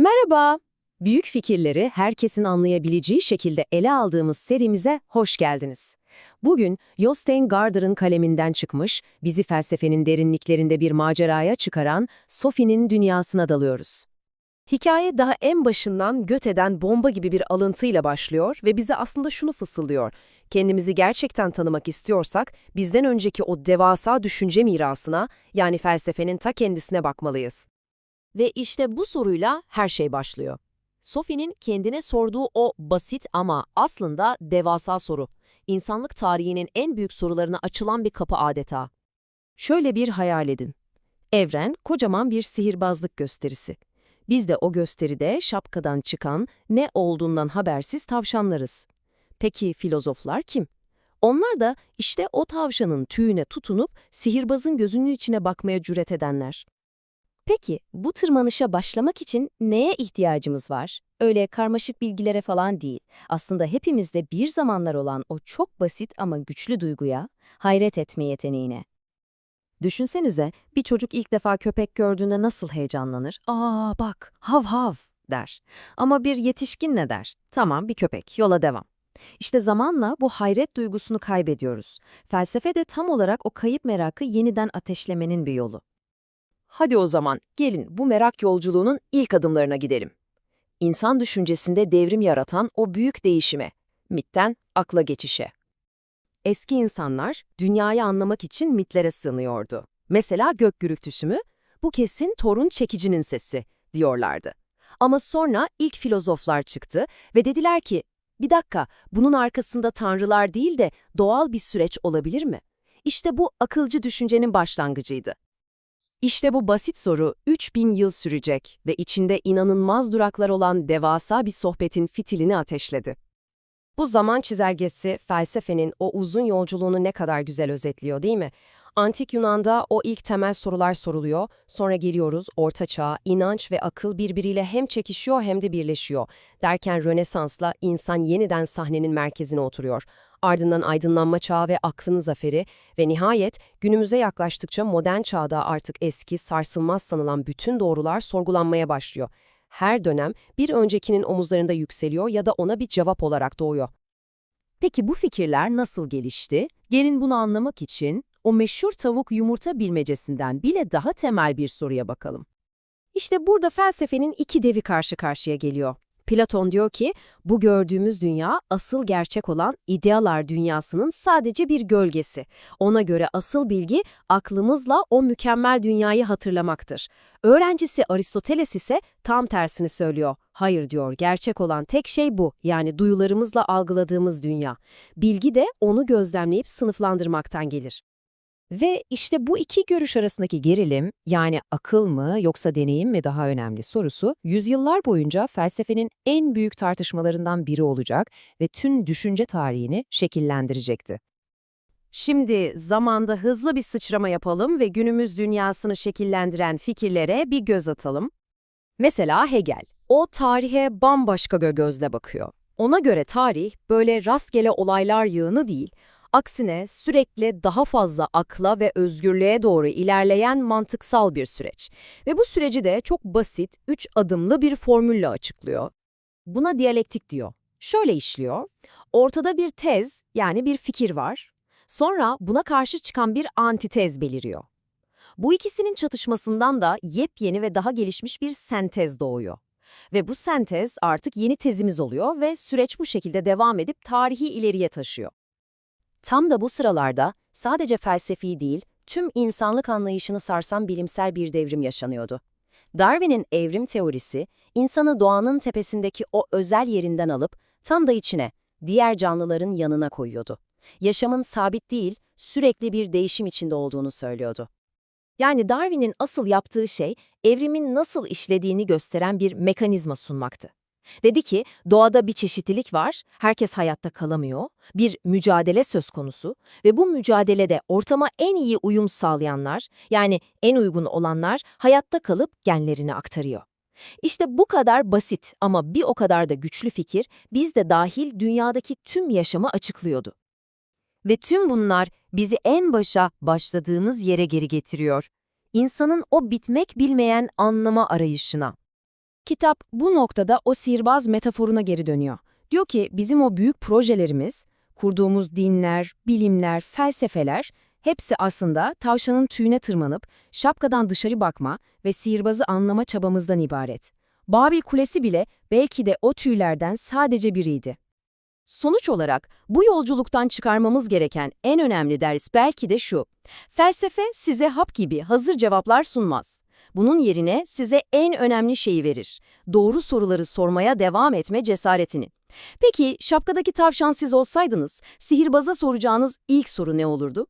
Merhaba. Büyük fikirleri herkesin anlayabileceği şekilde ele aldığımız serimize hoş geldiniz. Bugün Jostein Garder'ın kaleminden çıkmış, bizi felsefenin derinliklerinde bir maceraya çıkaran Sophie'nin dünyasına dalıyoruz. Hikaye daha en başından Göte'den bomba gibi bir alıntıyla başlıyor ve bize aslında şunu fısıldıyor. Kendimizi gerçekten tanımak istiyorsak bizden önceki o devasa düşünce mirasına yani felsefenin ta kendisine bakmalıyız. Ve işte bu soruyla her şey başlıyor. Sophie'nin kendine sorduğu o basit ama aslında devasa soru. İnsanlık tarihinin en büyük sorularına açılan bir kapı adeta. Şöyle bir hayal edin. Evren kocaman bir sihirbazlık gösterisi. Biz de o gösteride şapkadan çıkan, ne olduğundan habersiz tavşanlarız. Peki filozoflar kim? Onlar da işte o tavşanın tüyüne tutunup sihirbazın gözünün içine bakmaya cüret edenler. Peki bu tırmanışa başlamak için neye ihtiyacımız var? Öyle karmaşık bilgilere falan değil. Aslında hepimizde bir zamanlar olan o çok basit ama güçlü duyguya, hayret etme yeteneğine. Düşünsenize bir çocuk ilk defa köpek gördüğünde nasıl heyecanlanır? Aa bak hav hav der. Ama bir yetişkin ne der? Tamam bir köpek yola devam. İşte zamanla bu hayret duygusunu kaybediyoruz. Felsefe de tam olarak o kayıp merakı yeniden ateşlemenin bir yolu. Hadi o zaman gelin bu merak yolculuğunun ilk adımlarına gidelim. İnsan düşüncesinde devrim yaratan o büyük değişime, mitten akla geçişe. Eski insanlar dünyayı anlamak için mitlere sığınıyordu. Mesela gök gürültüsü mü? Bu kesin torun çekicinin sesi diyorlardı. Ama sonra ilk filozoflar çıktı ve dediler ki, bir dakika bunun arkasında tanrılar değil de doğal bir süreç olabilir mi? İşte bu akılcı düşüncenin başlangıcıydı. İşte bu basit soru 3000 yıl sürecek ve içinde inanılmaz duraklar olan devasa bir sohbetin fitilini ateşledi. Bu zaman çizelgesi felsefenin o uzun yolculuğunu ne kadar güzel özetliyor değil mi? Antik Yunan'da o ilk temel sorular soruluyor, sonra geliyoruz Orta Çağ, inanç ve akıl birbiriyle hem çekişiyor hem de birleşiyor. Derken Rönesans'la insan yeniden sahnenin merkezine oturuyor. Ardından aydınlanma çağı ve aklın zaferi ve nihayet günümüze yaklaştıkça modern çağda artık eski, sarsılmaz sanılan bütün doğrular sorgulanmaya başlıyor. Her dönem bir öncekinin omuzlarında yükseliyor ya da ona bir cevap olarak doğuyor. Peki bu fikirler nasıl gelişti? Gelin bunu anlamak için o meşhur tavuk yumurta bilmecesinden bile daha temel bir soruya bakalım. İşte burada felsefenin iki devi karşı karşıya geliyor. Platon diyor ki, bu gördüğümüz dünya asıl gerçek olan idealar dünyasının sadece bir gölgesi. Ona göre asıl bilgi aklımızla o mükemmel dünyayı hatırlamaktır. Öğrencisi Aristoteles ise tam tersini söylüyor. Hayır diyor, gerçek olan tek şey bu, yani duyularımızla algıladığımız dünya. Bilgi de onu gözlemleyip sınıflandırmaktan gelir. Ve işte bu iki görüş arasındaki gerilim, yani akıl mı yoksa deneyim mi daha önemli sorusu, yüzyıllar boyunca felsefenin en büyük tartışmalarından biri olacak ve tüm düşünce tarihini şekillendirecekti. Şimdi zamanda hızlı bir sıçrama yapalım ve günümüz dünyasını şekillendiren fikirlere bir göz atalım. Mesela Hegel. O tarihe bambaşka gö- gözle bakıyor. Ona göre tarih böyle rastgele olaylar yığını değil, Aksine sürekli daha fazla akla ve özgürlüğe doğru ilerleyen mantıksal bir süreç. Ve bu süreci de çok basit, üç adımlı bir formülle açıklıyor. Buna diyalektik diyor. Şöyle işliyor. Ortada bir tez, yani bir fikir var. Sonra buna karşı çıkan bir antitez beliriyor. Bu ikisinin çatışmasından da yepyeni ve daha gelişmiş bir sentez doğuyor. Ve bu sentez artık yeni tezimiz oluyor ve süreç bu şekilde devam edip tarihi ileriye taşıyor. Tam da bu sıralarda sadece felsefi değil, tüm insanlık anlayışını sarsan bilimsel bir devrim yaşanıyordu. Darwin'in evrim teorisi, insanı doğanın tepesindeki o özel yerinden alıp tam da içine, diğer canlıların yanına koyuyordu. Yaşamın sabit değil, sürekli bir değişim içinde olduğunu söylüyordu. Yani Darwin'in asıl yaptığı şey, evrimin nasıl işlediğini gösteren bir mekanizma sunmaktı. Dedi ki doğada bir çeşitlilik var, herkes hayatta kalamıyor, bir mücadele söz konusu ve bu mücadelede ortama en iyi uyum sağlayanlar, yani en uygun olanlar hayatta kalıp genlerini aktarıyor. İşte bu kadar basit ama bir o kadar da güçlü fikir biz de dahil dünyadaki tüm yaşamı açıklıyordu. Ve tüm bunlar bizi en başa başladığımız yere geri getiriyor. İnsanın o bitmek bilmeyen anlama arayışına. Kitap bu noktada o sihirbaz metaforuna geri dönüyor. Diyor ki bizim o büyük projelerimiz, kurduğumuz dinler, bilimler, felsefeler hepsi aslında tavşanın tüyüne tırmanıp şapkadan dışarı bakma ve sihirbazı anlama çabamızdan ibaret. Babil Kulesi bile belki de o tüylerden sadece biriydi. Sonuç olarak bu yolculuktan çıkarmamız gereken en önemli ders belki de şu. Felsefe size hap gibi hazır cevaplar sunmaz. Bunun yerine size en önemli şeyi verir. Doğru soruları sormaya devam etme cesaretini. Peki şapkadaki tavşan siz olsaydınız, sihirbaza soracağınız ilk soru ne olurdu?